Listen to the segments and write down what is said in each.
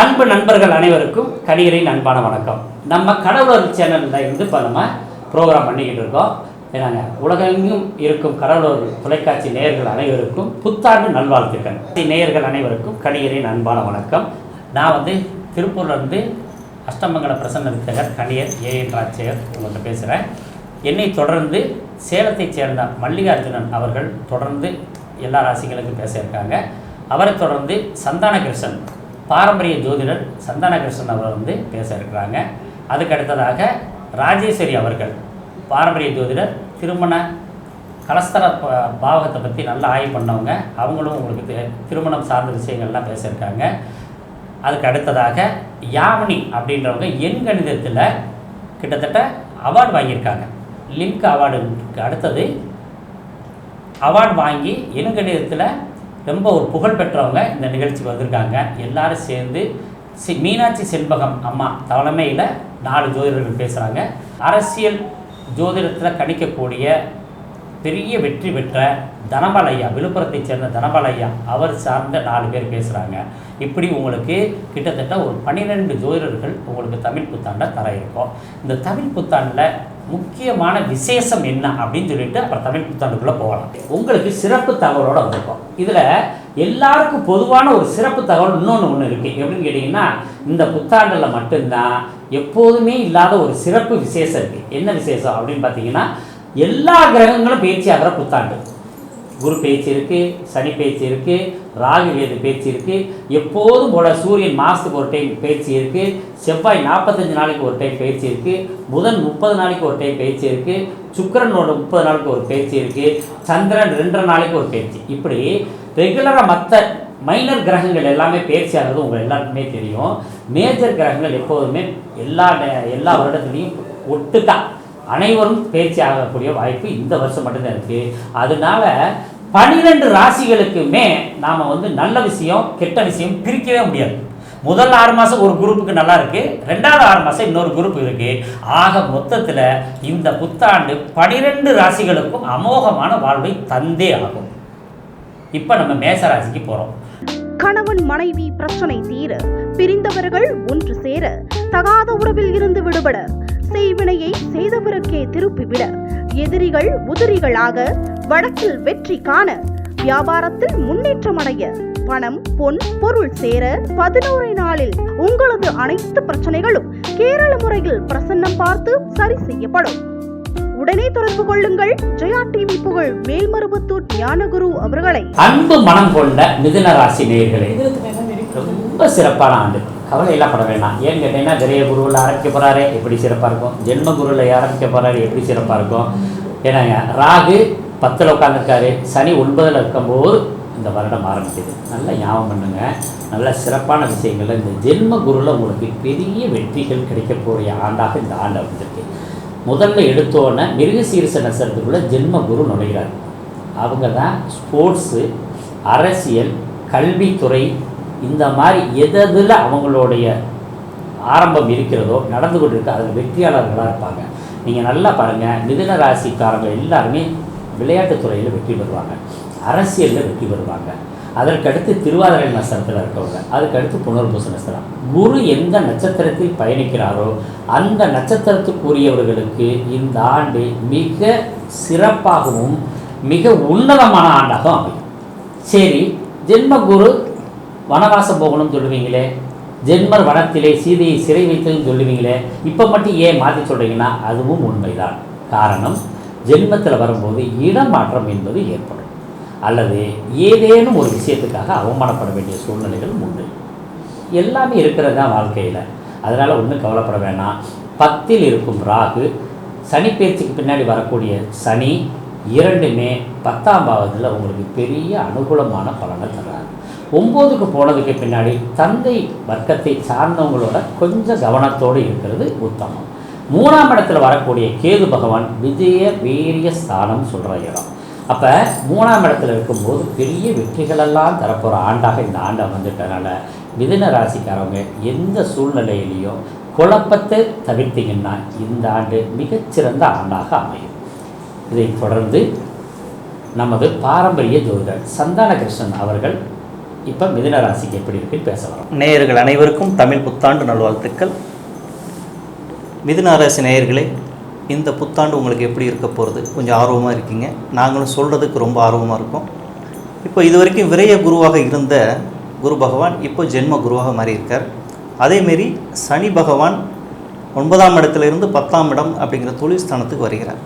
அன்பு நண்பர்கள் அனைவருக்கும் கணிகரின் அன்பான வணக்கம். நம்ம கடவுளர் சேனலில் இருந்து இப்போ நம்ம ப்ரோக்ராம் பண்ணிக்கிட்டு இருக்கோம். ஏன்னாங்க உலகெங்கும் இருக்கும் கடவுளர் தொலைக்காட்சி நேயர்கள் அனைவருக்கும் புத்தாண்டு நல்வாழ்த்துக்கள். நேயர்கள் அனைவருக்கும் கணிகரின் அன்பான வணக்கம். நான் வந்து திருப்பூர்லேருந்து அஷ்டமங்கல பிரசன்ன வித்தகர் கணியர் ஏஎன் ராஜ்சேகர் உங்கள்கிட்ட பேசுகிறேன் என்னை தொடர்ந்து சேலத்தைச் சேர்ந்த மல்லிகார்ஜுனன் அவர்கள் தொடர்ந்து எல்லா ராசிகளுக்கும் பேசியிருக்காங்க. அவரை தொடர்ந்து சந்தான கிருஷ்ணன் பாரம்பரிய ஜோதிடர் சந்தானகிருஷ்ணன் அவர் வந்து பேச இருக்கிறாங்க. அதுக்கு அடுத்ததாக ராஜேஸ்வரி அவர்கள் பாரம்பரிய ஜோதிடர் திருமண கலஸ்தர ப- பாவகத்தை பற்றி நல்லா ஆய்வு பண்ணவங்க. அவங்களும் உங்களுக்கு திருமணம் சார்ந்த விஷயங்கள்லாம் பேசியிருக்காங்க. அதுக்கு அடுத்ததாக யாமினி அப்படின்றவங்க எண் கணிதத்தில் கிட்டத்தட்ட அவார்டு வாங்கியிருக்காங்க. லிங்க் அவார்டுக்கு அடுத்தது அவார்டு வாங்கி எண் கணிதத்தில் ரொம்ப ஒரு புகழ் பெற்றவங்க இந்த நிகழ்ச்சிக்கு வந்திருக்காங்க. எல்லாரும் சேர்ந்து சி மீனாட்சி செண்பகம் அம்மா தலைமையில் நாலு ஜோதிடர்கள் பேசுகிறாங்க அரசியல் ஜோதிடத்தில் கணிக்கக்கூடிய பெரிய வெற்றி பெற்ற தனபாலையா விழுப்புரத்தைச் சேர்ந்த தனபாலையா அவர் சார்ந்த நாலு பேர் பேசுகிறாங்க இப்படி உங்களுக்கு கிட்டத்தட்ட ஒரு பன்னிரெண்டு ஜோதிடர்கள் உங்களுக்கு தமிழ் புத்தாண்டை தர இருக்கும். இந்த தமிழ் புத்தாண்டில் முக்கியமான விசேஷம் என்ன அப்படின்னு சொல்லிட்டு அப்புறம் தமிழ் புத்தாண்டுக்குள்ளே போகலாம். உங்களுக்கு சிறப்பு தகவலோட வந்திருக்கோம். இதில் எல்லாருக்கும் பொதுவான ஒரு சிறப்பு தகவல் இன்னொன்று ஒன்று இருக்குது எப்படின்னு கேட்டிங்கன்னா இந்த புத்தாண்டில் மட்டும்தான் எப்போதுமே இல்லாத ஒரு சிறப்பு விசேஷம் இருக்குது என்ன விசேஷம் அப்படின்னு பார்த்தீங்கன்னா எல்லா கிரகங்களும் பேச்சியாகிற ஆகிற புத்தாண்டு. குரு பேச்சு இருக்குது சனி பேச்சு இருக்குது ராகு வேது பேச்சு இருக்குது எப்போதும் போல சூரியன் மாதத்துக்கு ஒரு டைம் பேச்சு இருக்குது செவ்வாய் நாற்பத்தஞ்சு நாளைக்கு ஒரு டைம் பேச்சு இருக்குது புதன் முப்பது நாளைக்கு ஒரு டைம் பேச்சு இருக்குது சுக்கரனோட முப்பது நாளைக்கு ஒரு பேச்சு இருக்குது சந்திரன் ரெண்டரை நாளைக்கு ஒரு பேச்சு. இப்படி ரெகுலராக மற்ற மைனர் கிரகங்கள் எல்லாமே பேச்சு உங்கள் எல்லாருக்குமே தெரியும். மேஜர் கிரகங்கள் எப்போதுமே எல்லா எல்லா வருடத்துலேயும் ஒட்டுக்கா அனைவரும் பேச்சு ஆகக்கூடிய வாய்ப்பு இந்த வருஷம் மட்டும்தான் இருக்குது அதனால பனிரெண்டு ராசிகளுக்குமே நாம் வந்து நல்ல விஷயம் கெட்ட விஷயம் பிரிக்கவே முடியாது. முதல் ஆறு மாதம் ஒரு குரூப்புக்கு நல்லா இருக்கு. ரெண்டாவது ஆறு மாதம் இன்னொரு குரூப் இருக்கு. ஆக மொத்தத்தில் இந்த புத்தாண்டு பனிரெண்டு ராசிகளுக்கும் அமோகமான வாழ்வை தந்தே ஆகும். இப்போ நம்ம மேச ராசிக்கு போகிறோம் கணவன் மனைவி பிரச்சனை தீர பிரிந்தவர்கள் ஒன்று சேர தகாத உறவில் இருந்து விடுபட செய்வினையை செய்தவருக்கே திருப்பிவிட. எதிரிகள் உதிரிகளாக வழக்கில் வெற்றி காண வியாபாரத்தில் முன்னேற்றம் அடைய பணம் பொன் பொருள் சேர பதினோரு நாளில் உங்களது அனைத்து பிரச்சனைகளும் கேரள முறையில் பிரசன்னம் பார்த்து சரி செய்யப்படும். உடனே தொடர்பு கொள்ளுங்கள். ஜெயா டிவி புகழ் மேல்மருவத்தூர் ஞானகுரு அவர்களை. அன்பு மனம் கொண்ட மிதுன ராசி நேயர்களே ரொம்ப சிறப்பான ஆண்டு. கவலை எல்லாம் பட வேண்டாம் ஏன்னு கேட்டீங்கன்னா விரைய குருவில் ஆரம்பிக்க போகிறாரு எப்படி சிறப்பாக இருக்கும்? ஜென்ம குருவில் ஆரம்பிக்க போகிறாரு எப்படி சிறப்பாக இருக்கும்? ஏன்னாங்க ராகு பத்தில் உட்காந்துருக்காரு சனி ஒன்பதில் இருக்கும்போது இந்த வருடம் ஆரம்பிக்குது. நல்லா ஞாபகம் பண்ணுங்க. நல்ல சிறப்பான விஷயங்கள் இந்த ஜென்ம குருவில் உங்களுக்கு பெரிய வெற்றிகள் கிடைக்கக்கூடிய ஆண்டாக இந்த ஆண்டு அமைஞ்சிருக்கு. முதல்ல எடுத்தோன்னே மிருகசீரிச நட்சத்திரத்துக்குள்ள ஜென்ம குரு நுழைகிறார் அவங்க தான் ஸ்போர்ட்ஸு அரசியல் கல்வித்துறை இந்த மாதிரி எதில் அவங்களுடைய ஆரம்பம் இருக்கிறதோ நடந்து கொண்டு இருக்கு அதில் வெற்றியாளர்களாக இருப்பாங்க. நீங்கள் நல்லா பாருங்கள் மிதுன ராசிக்காரங்க எல்லாருமே விளையாட்டுத் துறையில் வெற்றி பெறுவாங்க. அரசியலில் வெற்றி பெறுவாங்க. அதற்கடுத்து திருவாதிரை நட்சத்திரத்தில் இருக்கவங்க அதுக்கடுத்து புனர்பூச நட்சத்திரம். குரு எந்த நட்சத்திரத்தில் பயணிக்கிறாரோ அந்த நட்சத்திரத்துக்குரியவர்களுக்கு இந்த ஆண்டு மிக சிறப்பாகவும் மிக உன்னதமான ஆண்டாகவும் அமையும். சரி ஜென்ம குரு வனவாசம் போகணும்னு சொல்லுவீங்களே. ஜென்மர் வனத்திலே சீதையை சிறை வைத்ததுன்னு சொல்லுவீங்களே. இப்போ மட்டும் ஏன் மாற்றி சொல்கிறீங்கன்னா அதுவும் உண்மைதான். காரணம் ஜென்மத்தில் வரும்போது இடமாற்றம் என்பது ஏற்படும். அல்லது ஏதேனும் ஒரு விஷயத்துக்காக அவமானப்பட வேண்டிய சூழ்நிலைகள் உண்டு. எல்லாமே இருக்கிறது தான் வாழ்க்கையில். அதனால் ஒன்றும் கவலைப்பட வேணாம். பத்தில் இருக்கும் ராகு சனி பேச்சுக்கு பின்னாடி வரக்கூடிய சனி இரண்டுமே பத்தாம் பாவத்தில் உங்களுக்கு பெரிய அனுகூலமான பலனை தராது. ஒம்போதுக்கு போனதுக்கு பின்னாடி தந்தை வர்க்கத்தை சார்ந்தவங்களோட கொஞ்சம் கவனத்தோடு இருக்கிறது உத்தமம். மூணாம் இடத்துல வரக்கூடிய கேது பகவான் விஜய வீரிய ஸ்தானம் சொல்கிற இடம். அப்போ மூணாம் இடத்துல இருக்கும்போது பெரிய வெற்றிகளெல்லாம் தரப்போகிற ஆண்டாக இந்த ஆண்டை வந்துட்டனால மிதுன ராசிக்காரவங்க எந்த சூழ்நிலையிலையும் குழப்பத்தை தவிர்த்தீங்கன்னா இந்த ஆண்டு மிகச்சிறந்த ஆண்டாக அமையும். இதைத் தொடர்ந்து நமது பாரம்பரிய ஜோதிடர் சந்தான கிருஷ்ணன் அவர்கள் இப்போ மிதுன ராசிக்கு எப்படி இருக்குன்னு பேச வரோம். நேயர்கள் அனைவருக்கும் தமிழ் புத்தாண்டு நல்வாழ்த்துக்கள். மிதுன ராசி நேயர்களே இந்த புத்தாண்டு உங்களுக்கு எப்படி இருக்க போகிறது கொஞ்சம் ஆர்வமாக இருக்கீங்க. நாங்களும் சொல்கிறதுக்கு ரொம்ப ஆர்வமாக இருக்கோம். இப்போ இது வரைக்கும் விரைய குருவாக இருந்த குரு பகவான் இப்போ ஜென்ம குருவாக மாறி இருக்கார். அதேமாரி சனி பகவான் ஒன்பதாம் இடத்துல இருந்து பத்தாம் இடம் அப்படிங்கிற தொழில் ஸ்தானத்துக்கு வருகிறார்.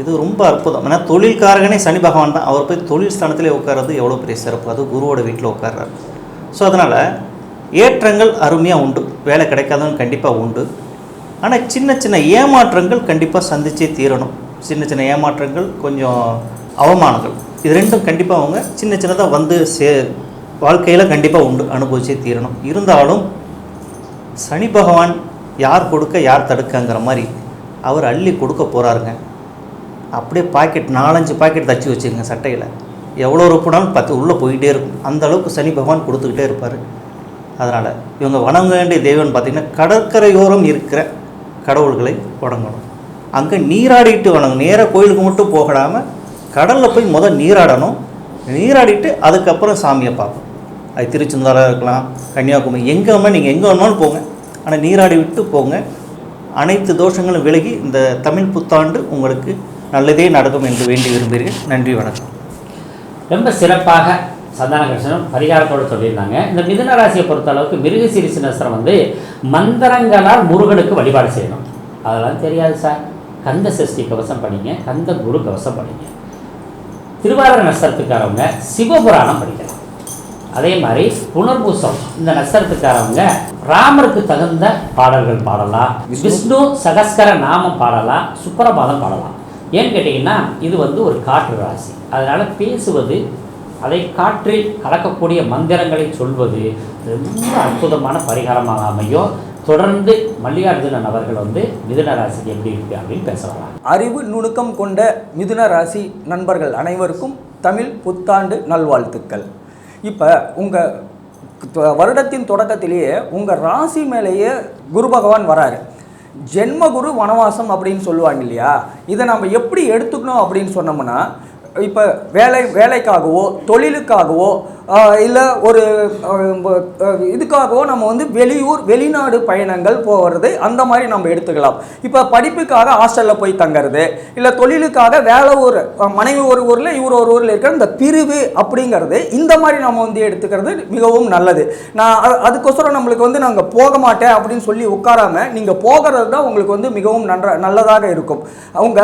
இது ரொம்ப அற்புதம். ஏன்னா தொழில்காரகனே சனி பகவான் தான். அவர் போய் தொழில் ஸ்தானத்திலே உட்கார்றது எவ்வளோ பெரிய சிறப்பு. அது குருவோட வீட்டில் உட்கார்றாரு. ஸோ அதனால் ஏற்றங்கள் அருமையாக உண்டு. வேலை கிடைக்காதவங்க கண்டிப்பாக உண்டு. ஆனால் சின்ன சின்ன ஏமாற்றங்கள் கண்டிப்பாக சந்திச்சே தீரணும். சின்ன சின்ன ஏமாற்றங்கள் கொஞ்சம் அவமானங்கள். இது ரெண்டும் கண்டிப்பாக அவங்க சின்ன சின்னதாக வந்து சே வாழ்க்கையில் கண்டிப்பாக உண்டு. அனுபவிச்சே தீரணும். இருந்தாலும் சனி பகவான் யார் கொடுக்க யார் தடுக்கங்கிற மாதிரி அவர் அள்ளி கொடுக்க போகிறாருங்க அப்படியே பாக்கெட் நாலஞ்சு பாக்கெட் தச்சு வச்சுக்கோங்க சட்டையில். எவ்வளோ ரூபானாலும் பத்து உள்ளே போயிட்டே இருக்கும். அந்த அளவுக்கு சனி பகவான் கொடுத்துக்கிட்டே இருப்பார். அதனால் இவங்க வணங்க வேண்டிய தெய்வம்னு பார்த்திங்கன்னா கடற்கரையோரம் இருக்கிற கடவுள்களை வணங்கணும். அங்கே நீராடிட்டு வணங்கணும். நேராக கோயிலுக்கு மட்டும் போகாமல் கடலில் போய் முதல் நீராடணும். நீராடிட்டு அதுக்கப்புறம் சாமியை பார்ப்போம் அது திருச்செந்தூராக இருக்கலாம் கன்னியாகுமரி எங்கே வேணால் நீங்கள் எங்கே வேணாலும் போங்க. ஆனால் நீராடி விட்டு போங்க. அனைத்து தோஷங்களும் விலகி இந்த தமிழ் புத்தாண்டு உங்களுக்கு நல்லதே நடக்கும் என்று வேண்டி விரும்புகிறேன் நன்றி வணக்கம். ரொம்ப சிறப்பாக சந்தானகிருஷ்ணன் பரிகாரத்தோடு சொல்லியிருந்தாங்க. இந்த மிதுன ராசியை பொறுத்த அளவுக்கு மிருகசீரிசு நஸ்திரம் வந்து மந்திரங்களால் முருகனுக்கு வழிபாடு செய்யணும். அதெல்லாம் தெரியாது சார். கந்த சஷ்டி கவசம் படிங்க கந்த குரு கவசம் படிங்க. திருவாரூர நஷ்டத்துக்காரவங்க சிவபுராணம் படிக்கலாம். அதே மாதிரி புனர்பூசம். இந்த நட்சத்திரத்துக்காரவங்க ராமருக்கு தகுந்த பாடல்கள் பாடலாம். விஷ்ணு சகஸ்கர நாமம் பாடலாம். சுப்பரபாதம் பாடலாம். ஏன்னு கேட்டிங்கன்னா இது வந்து ஒரு காற்று ராசி. அதனால் பேசுவது அதை காற்றில் கலக்கக்கூடிய மந்திரங்களை சொல்வது ரொம்ப அற்புதமான பரிகாரமாக அமையும். தொடர்ந்து மல்லிகார்ஜுனன் அவர்கள் வந்து மிதுன ராசி எப்படி இருக்கு அப்படின்னு பேச அறிவு நுணுக்கம் கொண்ட மிதுன ராசி நண்பர்கள் அனைவருக்கும் தமிழ் புத்தாண்டு நல்வாழ்த்துக்கள். இப்போ உங்கள் வருடத்தின் தொடக்கத்திலேயே உங்கள் ராசி மேலேயே குரு பகவான் வராரு. ஜென்ம குரு வனவாசம் அப்படின்னு சொல்லுவாங்க இல்லையா? இதை நம்ம எப்படி எடுத்துக்கணும் அப்படின்னு சொன்னோம்னா இப்போ வேலை வேலைக்காகவோ தொழிலுக்காகவோ இல்லை ஒரு இதுக்காகவோ நம்ம வந்து வெளியூர் வெளிநாடு பயணங்கள் போகிறது அந்த மாதிரி நம்ம எடுத்துக்கலாம். இப்போ படிப்புக்காக ஹாஸ்டலில் போய் தங்குறது இல்லை தொழிலுக்காக வேலை ஊர் மனைவி ஒரு ஊரில் இவர் ஒரு ஊரில் இருக்கிற இந்த பிரிவு அப்படிங்கிறது இந்த மாதிரி நம்ம வந்து எடுத்துக்கிறது மிகவும் நல்லது. நான் அதுக்கோசரம் நம்மளுக்கு வந்து நாங்கள் போக மாட்டேன் அப்படின்னு சொல்லி உட்காராமல் நீங்கள் போகிறது தான் உங்களுக்கு வந்து மிகவும் நன்ற நல்லதாக இருக்கும். அவங்க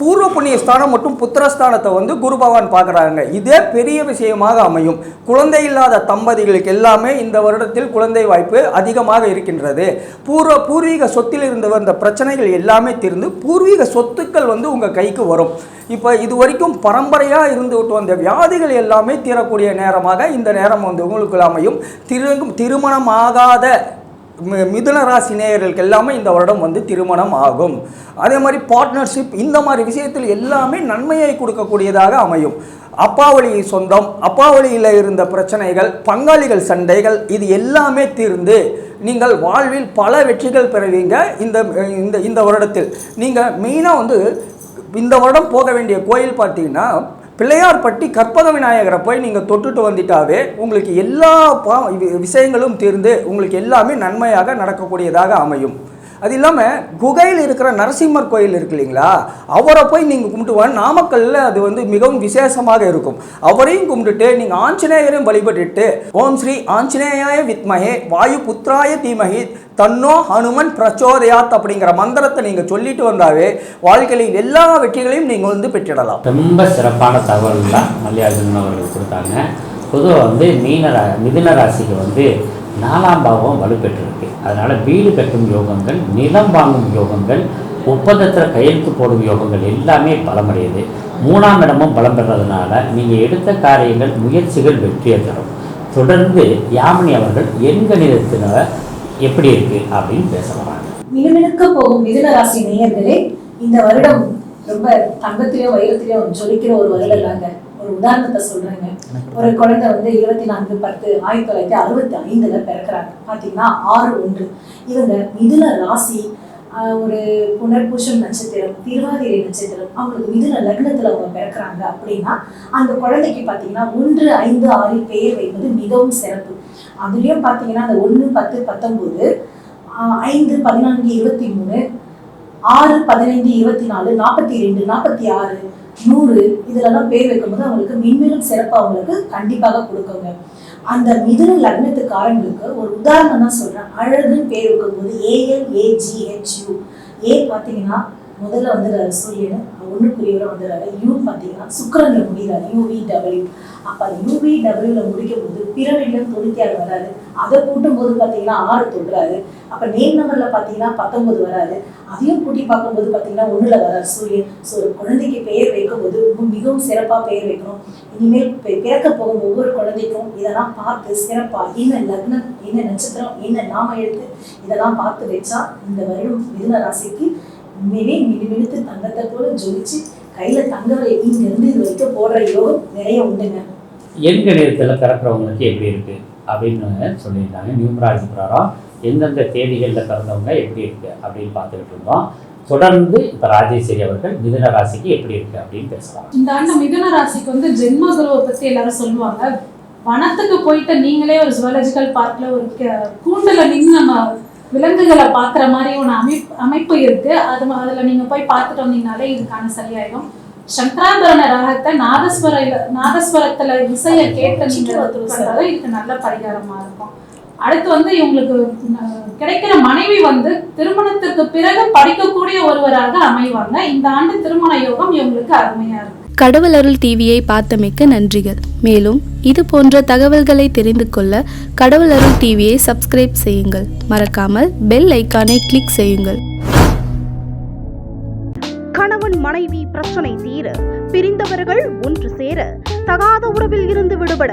பூர்வ புண்ணிய ஸ்தானம் மற்றும் புத்திரஸ்தானத்தை வந்து குரு பகவான் பார்க்குறாங்க இதே பெரிய விஷயமாக அமையும். குழந்தை இல்லாத தம்பதிகளுக்கு எல்லாமே இந்த வருடத்தில் குழந்தை வாய்ப்பு அதிகமாக இருக்கின்றது. பூர்வ பூர்வீக சொத்தில் இருந்து வந்த பிரச்சனைகள் எல்லாமே தீர்ந்து பூர்வீக சொத்துக்கள் வந்து உங்கள் கைக்கு வரும். இப்போ இது வரைக்கும் பரம்பரையாக இருந்து விட்டு வந்த வியாதிகள் எல்லாமே தீரக்கூடிய நேரமாக இந்த நேரம் வந்து உங்களுக்கு அமையும். திரு திருமணமாகாத ஆகாத மிதுன ராசி நேயர்களுக்கு எல்லாமே இந்த வருடம் வந்து திருமணம் ஆகும். அதே மாதிரி பார்ட்னர்ஷிப் இந்த மாதிரி விஷயத்தில் எல்லாமே நன்மையை கொடுக்கக்கூடியதாக அமையும். அப்பாவளி சொந்தம் அப்பாவளியில் இருந்த பிரச்சனைகள் பங்காளிகள் சண்டைகள் இது எல்லாமே தீர்ந்து நீங்கள் வாழ்வில் பல வெற்றிகள் பெறுவீங்க இந்த இந்த இந்த வருடத்தில். நீங்கள் மெயினாக வந்து இந்த வருடம் போக வேண்டிய கோயில் பார்த்தீங்கன்னா பிள்ளையார்பட்டி கற்பக விநாயகரை போய் நீங்கள் தொட்டுட்டு வந்துட்டாவே உங்களுக்கு எல்லா பா வி- விஷயங்களும் தீர்ந்து உங்களுக்கு எல்லாமே நன்மையாக நடக்கக்கூடியதாக அமையும். அது இல்லாமல் குகையில் இருக்கிற நரசிம்மர் கோயில் இருக்கு இல்லைங்களா? அவரை போய் நீங்கள் கும்பிட்டு வாங்க நாமக்கல்லில் அது வந்து மிகவும் விசேஷமாக இருக்கும். அவரையும் கும்பிட்டுட்டு நீங்கள் ஆஞ்சநேயரையும் வழிபட்டுட்டு ஓம் ஸ்ரீ ஆஞ்சநேயாய வித்மகே வாயு புத்திராய தீமகி தன்னோ ஹனுமன் பிரச்சோதயாத் அப்படிங்கிற மந்திரத்தை நீங்கள் சொல்லிட்டு வந்தாவே வாழ்க்கையில் எல்லா வெற்றிகளையும் நீங்கள் வந்து பெற்றிடலாம். ரொம்ப சிறப்பான தகவல்கள் மல்லிகார்ஜுனன் அவர்கள் கொடுத்தாங்க. பொதுவாக வந்து மீனரா மிதுன ராசிக்கு வந்து நாலாம் பாவம் வலுப்பெற்றிருக்கு. அதனால் வீடு கட்டும் யோகங்கள் நிலம் வாங்கும் யோகங்கள் ஒப்பந்தத்தில் கையெழுத்து போடும் யோகங்கள் எல்லாமே பலமடையுது. மூணாம் இடமும் பலம் பெறதுனால நீங்கள் எடுத்த காரியங்கள் முயற்சிகள் வெற்றியை தரும். தொடர்ந்து யாமினி அவர்கள் எண்கணிதத்தின எப்படி இருக்குது அப்படின்னு பேச வராங்க மினுமினுக்க போகும் மிதுன ராசி நேயர்களே இந்த வருடம் ரொம்ப தங்கத்திலயும் வைரத்திலயும் ஜொலிக்கிற ஒரு வருடம் தாங்க. ஒரு உதாரணத்தை சொல்றேங்க. ஒரு குழந்தை வந்து இருபத்தி நான்கு பத்து ஆயிரத்தி தொள்ளாயிரத்தி அறுபத்தி ஐந்துல பிறக்கிறாங்க. பாத்தீங்கன்னா ஆறு ஒன்று. இவங்க மிதுன ராசி ஒரு புனர்பூசம் நட்சத்திரம் திருவாதிரை நட்சத்திரம் அவங்களுக்கு மிதுன லக்னத்துல அவங்க பிறக்கிறாங்க அப்படின்னா அந்த குழந்தைக்கு பார்த்தீங்கன்னா ஒன்று ஐந்து ஆறு பெயர் வைப்பது மிகவும் சிறப்பு. அதுலயும் பார்த்தீங்கன்னா அந்த ஒன்று பத்து பத்தொன்பது ஐந்து பதினான்கு இருபத்தி மூணு ஆறு பதினைந்து இருபத்தி நாலு நாற்பத்தி ரெண்டு நாற்பத்தி ஆறு நூறு இதுலலாம் பேர் வைக்கும்போது அவங்களுக்கு மின்மேலும் சிறப்பு அவங்களுக்கு கண்டிப்பாக கொடுக்குங்க. அந்த மிதுன லக்னத்துக்காரங்களுக்கு ஒரு உதாரணம் தான் சொல்றேன். அழகுன்னு பேர் வைக்கும்போது ஏஎல் ஏஜிஹெச்யூ ஏ பார்த்தீங்கன்னா முதல்ல வந்துடுறாரு சூரியன் ஒன்றுக்குரியவரை வந்துடுறாரு. யூ பார்த்தீங்கன்னா சுக்கிரன்ல முடிகிறாரு யூவி டபிள்யூ அப்போ அந்த யூவி டபிள்யூவில் முடிக்கும் போது பிரமிட்ல தொண்ணூத்தி வராது அதை கூட்டும் போது பார்த்தீங்கன்னா ஆறு தொடுறாரு. அப்போ நேம் நம்பரில் பார்த்தீங்கன்னா பத்தொன்பது வராது அதையும் கூட்டி பார்க்கும்போது பார்த்தீங்கன்னா ஒண்ணுல வராது. சூரியன் ஸோ ஒரு குழந்தைக்கு பெயர் வைக்கும்போது ரொம்ப மிகவும் சிறப்பாக பெயர் வைக்கணும். இனிமேல் பிறக்க போகும் ஒவ்வொரு குழந்தைக்கும் இதெல்லாம் பார்த்து சிறப்பாக என்ன லக்னம் என்ன நட்சத்திரம் என்ன நாம எழுத்து இதெல்லாம் பார்த்து வச்சா இந்த வருடம் மிதுன ராசிக்கு மினி மினிமினுத்து தங்கத்தை போல ஜொலிச்சு கையில தங்கவை இங்க இருந்து இது வரைக்கும் போடுற யோகம் நிறைய உண்டுங்க. எண் கணிதத்தில் பிறக்கிறவங்களுக்கு எப்படி இருக்கு? அப்படின்னு சொல்லியிருந்தாங்க நியூமராஜி பிரகாரம் எந்தெந்த தேதிகளில் பிறந்தவங்க எப்படி இருக்கு அப்படின்னு பார்த்துக்கிட்டு இருந்தோம். தொடர்ந்து இப்போ ராஜேஸ்வரி அவர்கள் மிதுன ராசிக்கு எப்படி இருக்கு அப்படின்னு பேசலாம் இந்த ஆண்டு மிதுன ராசிக்கு வந்து ஜென்ம குருவை பத்தி எல்லாரும் சொல்லுவாங்க. வனத்துக்கு போயிட்டு நீங்களே ஒரு ஜுவாலஜிக்கல் பார்க்ல ஒரு க- கூண்டுல நின்று நம்ம விலங்குகளை பார்க்குற மாதிரி ஒரு அமைப்பு அமைப்பு இருக்கு. அது அதுல நீங்க போய் பார்த்துட்டு வந்தீங்கனாலே இதுக்கான சரியாயிடும். சங்கராபரண ராகத்தை நாதஸ்வர நாதஸ்வரத்துல இசையை கேட்டு நீங்க பண்றது இதுக்கு நல்ல பரிகாரமா இருக்கும். அடுத்து வந்து இவங்களுக்கு கிடைக்கிற மனைவி வந்து திருமணத்துக்கு பிறகு படிக்கக்கூடிய ஒருவராக அமைவாங்க. இந்த ஆண்டு திருமண யோகம் இவங்களுக்கு அருமையா இருக்கும் கடவுள் அருள் டிவியை பார்த்தமைக்கு நன்றிகள். மேலும் இது போன்ற தகவல்களை தெரிந்து கொள்ள கடவுள் அருள் டிவியை சப்ஸ்கிரைப் செய்யுங்கள். மறக்காமல் பெல் ஐக்கானை கிளிக் செய்யுங்கள். கணவன் மனைவி பிரச்சனை தீர பிரிந்தவர்கள் ஒன்று சேர தகாத உறவில் இருந்து விடுபட